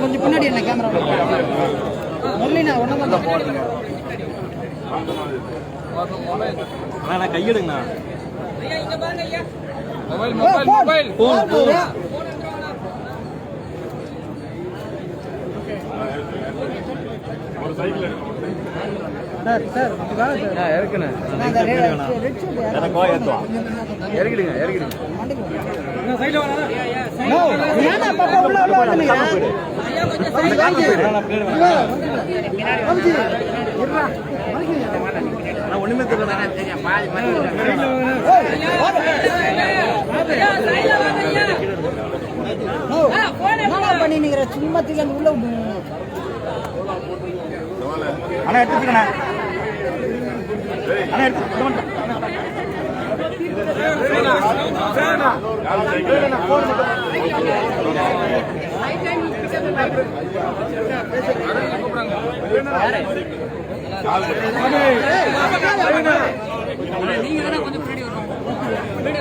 கொஞ்சம் பின்னாடி என்ன கேமரா முரளிண்ணா ஒன்றும் தான் அண்ணா கையெடுங்கண்ணா mobile mobile mobile phone phone sir sir இறக்குண்ணே. நான் அந்த ரெட் ரெட் ஷர்ட் யார் உள்ள வந்துங்க வாங்கி வாங்கி வாங்கி இருடா நான் ஒண்ணுமே தெரியல நோ என்னடா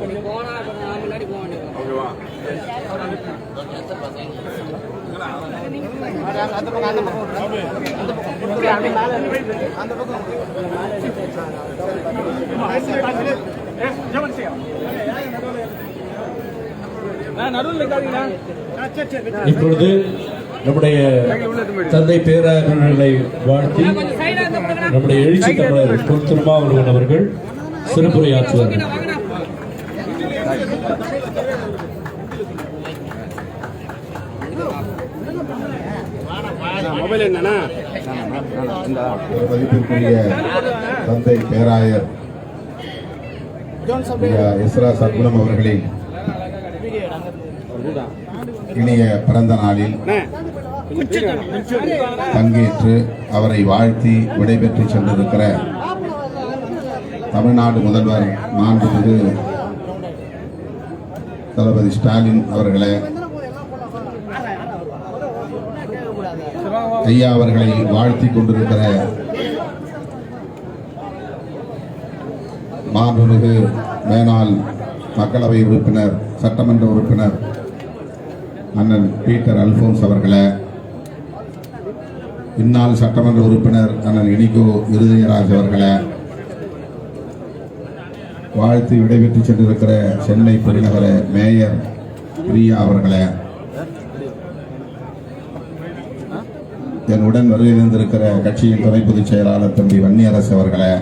பண்ணி நிக்கிற சும்மா தூக்கி அந்த பக்கம் அந்த பக்கம் அந்த பக்கம் நடுவில் இப்பொழுது நம்முடைய தந்தை பேராளர்களை வாழ்த்தி நம்முடைய எழுச்சி தமிழர் திருமாவளவன் அவர்கள் சிறப்புரையாற்றுவார்கள். மொபைல் மதிப்பிற்குரிய தந்தை பேராயர் இஸ்ரா சத்குணம் அவர்களின் இனிய பிறந்த நாளில் பங்கேற்று அவரை வாழ்த்தி விடைபெற்று சென்றிருக்கிற தமிழ்நாடு முதல்வர் மாண்புமிகு தளபதி ஸ்டாலின் அவர்களே ஐயா அவர்களை வாழ்த்தி கொண்டிருக்கிற மாண்புமிகு மேனாள் மக்களவை உறுப்பினர் சட்டமன்ற உறுப்பினர் அண்ணன் பீட்டர் அல்போன்ஸ் அவர்களை இந்நாள் சட்டமன்ற உறுப்பினர் அண்ணன் இனிகோ இருதயராஜ் அவர்களை வாழ்த்து விடைபெற்று சென்றிருக்கிற சென்னை பெருநகர மேயர் பிரியா அவர்களை என் உடன் வருகை கட்சியின் துணை பொதுச் செயலாளர் தம்பி வன்னியரசு அவர்களே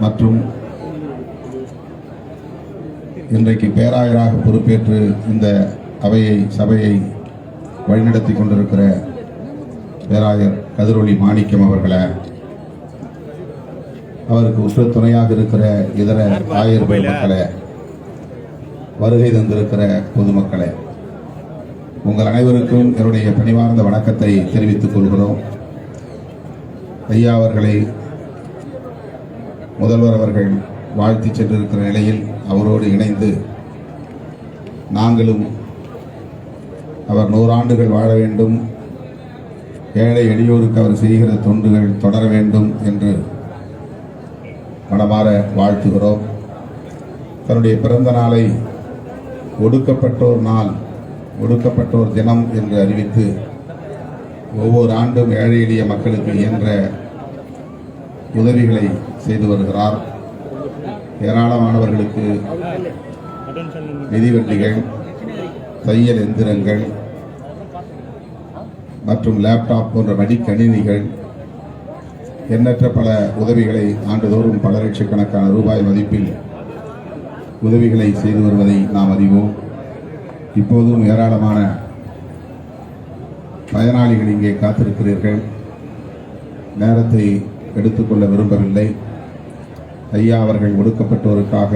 மற்றும் இன்றைக்கு பேராயராக பொறுப்பேற்று இந்த அவையை சபையை வழிநடத்தி கொண்டிருக்கிற பேராயர் கதிரொளி மாணிக்கம் அவர்களே அவருக்கு உற்ற துணையாக இருக்கிற இதர ஆயர் மக்களே வருகை தந்திருக்கிற பொதுமக்களை உங்கள் அனைவருக்கும் என்னுடைய பணிவார்ந்த வணக்கத்தை தெரிவித்துக் கொள்கிறோம். ஐயா அவர்களை முதல்வர் அவர்கள் வாழ்த்தி சென்றிருக்கிற நிலையில் அவரோடு இணைந்து நாங்களும் அவர் நூறாண்டுகள் வாழ வேண்டும் ஏழை எளியோருக்கு அவர் செய்கிற தொண்டுகள் தொடர வேண்டும் என்று மனமாற வாழ்த்துகிறோம். தன்னுடைய பிறந்த நாளை ஒடுக்கப்பட்டோர் நாள் ஒடுக்கப்பட்டோர் தினம் என்று அறிவித்து ஒவ்வொரு ஆண்டும் ஏழை எளிய மக்களுக்கு இயன்ற உதவிகளை செய்து வருகிறார். ஏராளமானவர்களுக்கு மிதிவண்டிகள் தையல் எந்திரங்கள் மற்றும் லேப்டாப் போன்ற மடிக்கணினிகள் எண்ணற்ற பல உதவிகளை ஆண்டுதோறும் பல லட்சக்கணக்கான ரூபாய் மதிப்பில் உதவிகளை செய்து வருவதை நாம் அறிவோம். இப்போதும் ஏராளமான பயனாளிகள் இங்கே காத்திருக்கிறீர்கள். நேரத்தை எடுத்துக்கொள்ள விரும்பவில்லை. ஐயா அவர்கள் ஒடுக்கப்பட்டோருக்காக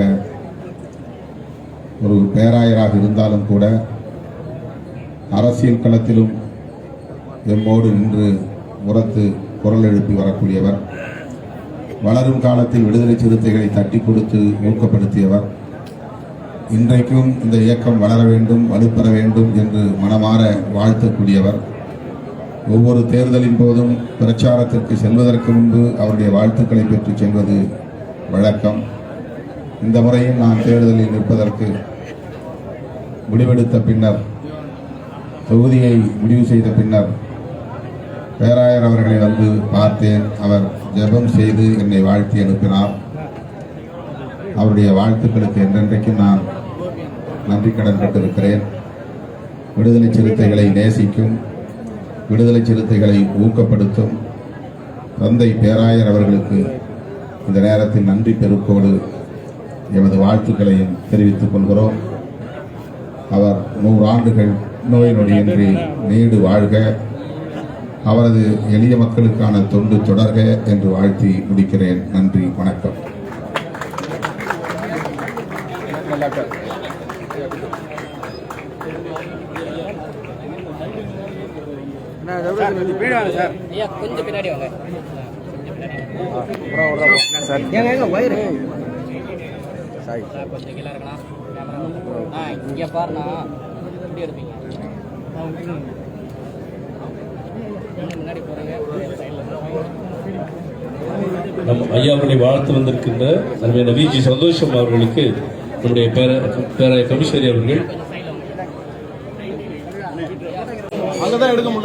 ஒரு பேராயராக இருந்தாலும் கூட அரசியல் களத்திலும் எம்மோடு நின்று உரத்து குரல் எழுப்பி வரக்கூடியவர். வளரும் காலத்தில் விடுதலை சிறுத்தைகளை தட்டி கொடுத்து ஊக்கப்படுத்தியவர். இன்றைக்கும் இந்த இயக்கம் வளர வேண்டும் வலுப்பெற வேண்டும் என்று மனமாற வாழ்த்தக்கூடியவர். ஒவ்வொரு தேர்தலின் போதும் பிரச்சாரத்திற்கு செல்வதற்கு முன்பு அவருடைய வாழ்த்துக்களை பெற்று செல்வது வழக்கம். இந்த முறையும் நான் தேர்தலில் நிற்பதற்கு முடிவெடுத்த பின்னர் தொகுதியை முடிவு செய்த பின்னர் பேராயர் அவர்களை வந்து பார்த்தேன். அவர் ஜெபம் செய்து என்னை வாழ்த்தி அனுப்பினார். அவருடைய வாழ்த்துக்களுக்கு என்றென்றைக்கும் நான் நன்றி கடன் பட்டிருக்கிறேன் விடுதலை சிறுத்தைகளை நேசிக்கும் விடுதலை சிறுத்தைகளை ஊக்கப்படுத்தும். தந்தை பேராயர் அவர்களுக்கு இந்த நேரத்தில் நன்றி பெருக்கோடு எமது வாழ்த்துக்களையும் தெரிவித்துக் கொள்கிறோம். அவர் நூறு ஆண்டுகள் நோய் நொடியின்றி நீடு வாழ்க. அவரது எளிய மக்களுக்கான தொண்டு தொடர்க என்று வாழ்த்தி முடிக்கிறேன். நன்றி வணக்கம் சார் ஐயா கொஞ்சம் பின்னாடி வாங்க ஏங்க ஏங்க வயிறு சாய். கொஞ்சம் கீழே இருக்கலாம் ஆ இங்கே பாருண்ணா. இப்படி எடுப்பீங்க. இன்னும் முன்னாடி போகிறீங்க நம் ஐயா அவர்களை வாழ்த்து வந்திருக்கின்ற நம்முடைய விஜி சந்தோஷம் அவர்களுக்கு நம்முடைய பேர பேராய கமிஷனரி அவர்கள். அங்கதான் எடுக்க முடியல